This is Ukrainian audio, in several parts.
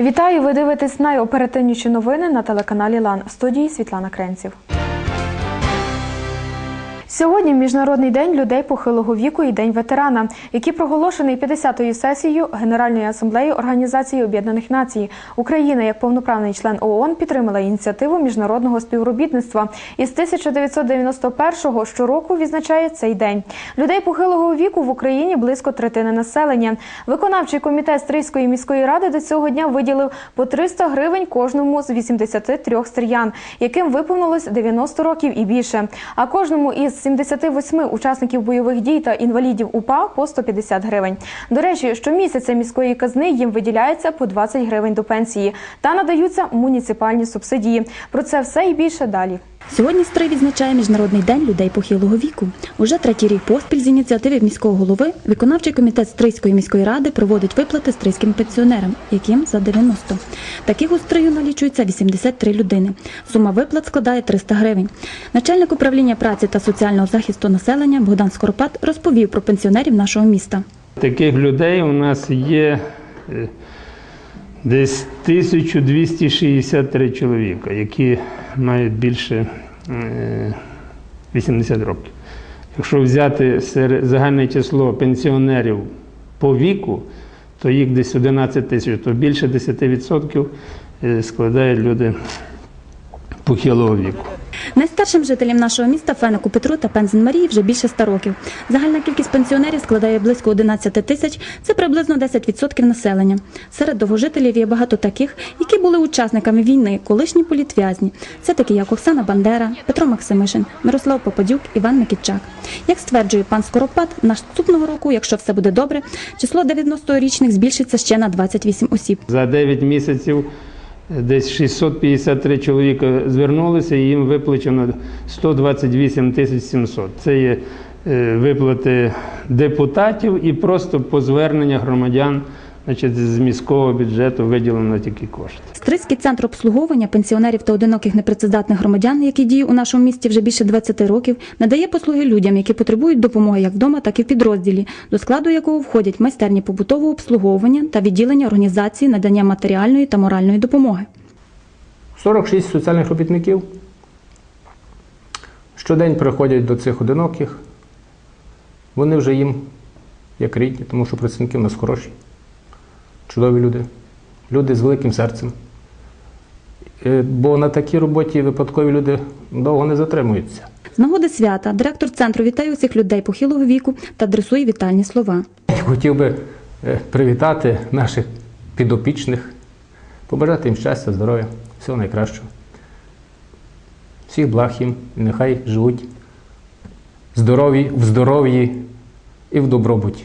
Вітаю! Ви дивитесь найоперативніші новини на телеканалі Лан в студії Світлана Кренців. Сьогодні Міжнародний день людей похилого віку і День ветерана, який проголошений 50-ю сесією Генеральної асамблеї Організації Об'єднаних Націй. Україна, як повноправний член ООН, підтримала ініціативу міжнародного співробітництва. І з 1991-го щороку відзначає цей день. Людей похилого віку в Україні близько третини населення. Виконавчий комітет Стрийської міської ради до цього дня виділив по 300 гривень кожному з 83 стріян, яким виповнилось 90 років і більше. А кожному із 78 учасників бойових дій та інвалідів УПА по 150 гривень. До речі, щомісяця міської казни їм виділяється по 20 гривень до пенсії та надаються муніципальні субсидії. Про це все і більше далі. Сьогодні Стрий відзначає Міжнародний день людей похилого віку. Уже третій рік поспіль з ініціативи міського голови виконавчий комітет Стрийської міської ради проводить виплати стрийським пенсіонерам, яким за 90. Таких у Стрию налічується 83 людини. Сума виплат складає 300 гривень. Начальник управління праці та соціального захисту населення Богдан Скоропад розповів про пенсіонерів нашого міста. Таких людей у нас є е, десь 1263 чоловіка, які мають більше е, 80 років. Якщо взяти загальне число пенсіонерів по віку, то їх десь 11 тисяч, то більше 10% е, складають люди похилого віку. Найстаршим жителям нашого міста Фенику Петру та Пензен Марії вже більше 100 років. Загальна кількість пенсіонерів складає близько 11 тисяч, це приблизно 10% населення. Серед довгожителів є багато таких, які були учасниками війни, колишні політв'язні. Це такі, як Оксана Бандера, Петро Максимишин, Мирослав Попадюк, Іван Микітчак. Як стверджує пан Скоропад, наступного року, якщо все буде добре, число 90-річних збільшиться ще на 28 осіб. За 9 місяців десь 653 чоловіка звернулися і їм виплачено 128 тисяч 700. Це є е, виплати депутатів і просто по зверненню громадян значить, з міського бюджету виділено такі кошти. Стрийський центр обслуговування пенсіонерів та одиноких непрацездатних громадян, який діє у нашому місті вже більше 20 років, надає послуги людям, які потребують допомоги як вдома, так і в підрозділі, до складу якого входять майстерні побутового обслуговування та відділення організації надання матеріальної та моральної допомоги. 46 соціальних робітників щодень приходять до цих одиноких. Вони вже їм як рідні, тому що працівники в нас хороші, чудові люди, люди з великим серцем. Е, Бо на такій роботі випадкові люди довго не затримуються. З нагоди свята директор центру вітає усіх людей похилого віку та адресує вітальні слова. Хотів би е, привітати наших підопічних, побажати їм щастя, здоров'я, всього найкращого. Всіх благ їм, і нехай живуть здорові, в здоров'ї і в добробуті.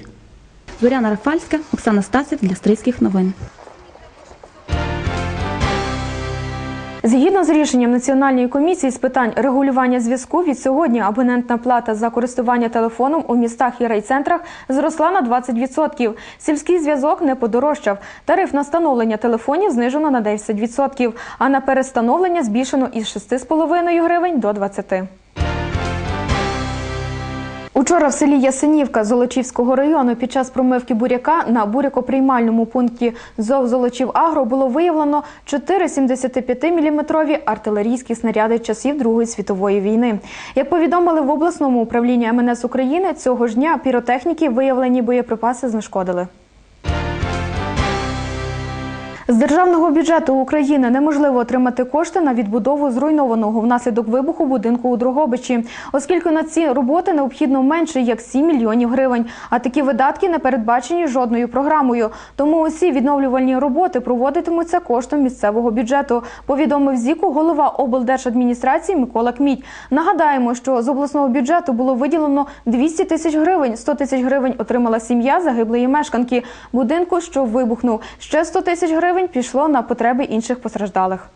Зоряна Рафальська, Оксана Стасів для Стрийських новин. Згідно з рішенням Національної комісії з питань регулювання зв'язку, від сьогодні абонентна плата за користування телефоном у містах і райцентрах зросла на 20%. Сільський зв'язок не подорожчав. Тариф на встановлення телефонів знижено на 10%, а на перестановлення збільшено із 6,5 гривень до 20. Учора в селі Ясенівка Золочівського району під час промивки буряка на бурякоприймальному пункті ЗОВ Золочів Агро було виявлено 4 75-мм артилерійські снаряди часів Другої світової війни. Як повідомили в обласному управлінні МНС України, цього ж дня піротехніки виявлені боєприпаси знешкодили. З державного бюджету України неможливо отримати кошти на відбудову зруйнованого внаслідок вибуху будинку у Дрогобичі, оскільки на ці роботи необхідно менше як 7 мільйонів гривень. А такі видатки не передбачені жодною програмою. Тому усі відновлювальні роботи проводитимуться коштом місцевого бюджету. Повідомив зіку голова облдержадміністрації Микола Кміть. Нагадаємо, що з обласного бюджету було виділено 200 тисяч гривень. 100 тисяч гривень отримала сім'я загиблої мешканки будинку, що вибухнув. Ще 100 тисяч гривень пішло на потреби інших постраждалих.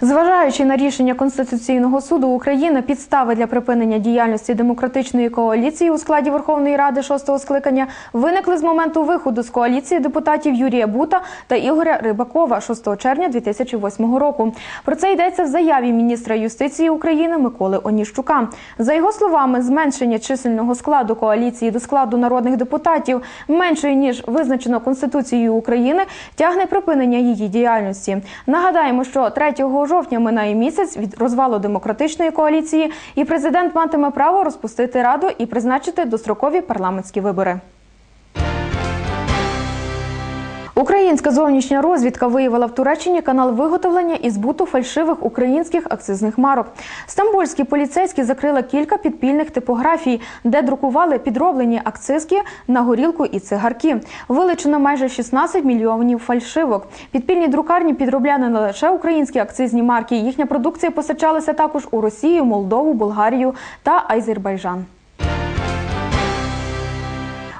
Зважаючи на рішення Конституційного суду України, підстави для припинення діяльності демократичної коаліції у складі Верховної Ради шостого скликання виникли з моменту виходу з коаліції депутатів Юрія Бута та Ігоря Рибакова 6 червня 2008 року. Про це йдеться в заяві міністра юстиції України Миколи Оніщука. За його словами, зменшення чисельного складу коаліції до складу народних депутатів меншою ніж визначено Конституцією України тягне припинення її діяльності. Нагадаємо, що 3 жовтня минає місяць від розвалу демократичної коаліції, і президент матиме право розпустити раду і призначити дострокові парламентські вибори. Українська зовнішня розвідка виявила в Туреччині канал виготовлення і збуту фальшивих українських акцизних марок. Стамбульські поліцейські закрили кілька підпільних типографій, де друкували підроблені акцизки на горілку і цигарки. Вилучено майже 16 мільйонів фальшивок. Підпільні друкарні підробляли не лише українські акцизні марки. Їхня продукція постачалася також у Росію, Молдову, Болгарію та Азербайджан.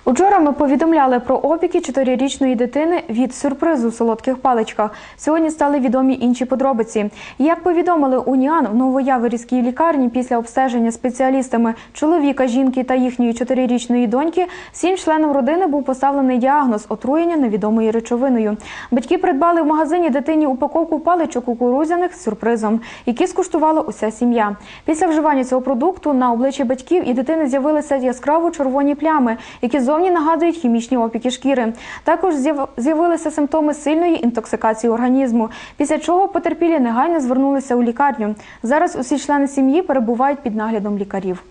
Учора ми повідомляли про опіки чотирирічної дитини від сюрпризу в солодких паличках. Сьогодні стали відомі інші подробиці. Як повідомили Уніан в Новояворівській лікарні після обстеження спеціалістами чоловіка, жінки та їхньої чотирирічної доньки, всім членам родини був поставлений діагноз отруєння невідомою речовиною. Батьки придбали в магазині дитині упаковку паличок кукурудзяних з сюрпризом, які скуштувала уся сім'я. Після вживання цього продукту на обличчі батьків і дитини з'явилися яскраво червоні плями, які зовні нагадують хімічні опіки шкіри. Також з'явилися симптоми сильної інтоксикації організму, після чого потерпілі негайно звернулися у лікарню. Зараз усі члени сім'ї перебувають під наглядом лікарів.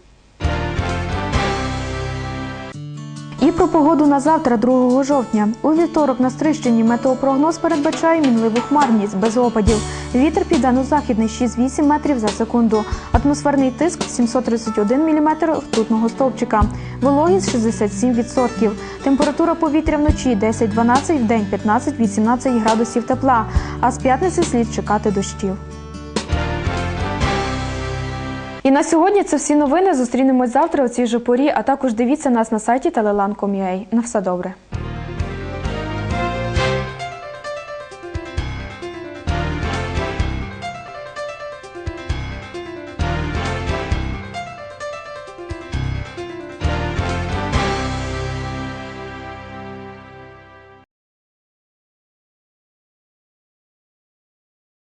І про погоду на завтра, 2 жовтня. У вівторок на Стрищині метеопрогноз передбачає мінливу хмарність без опадів. Вітер південно-західний 6-8 метрів за секунду. Атмосферний тиск 731 мм ртутного стовпчика. Вологість 67%. Температура повітря вночі 10-12, вдень 15-18 градусів тепла. А з п'ятниці слід чекати дощів. І на сьогодні це всі новини. Зустрінемось завтра у цій же порі, а також дивіться нас на сайті telelan.com.ua. На все добре.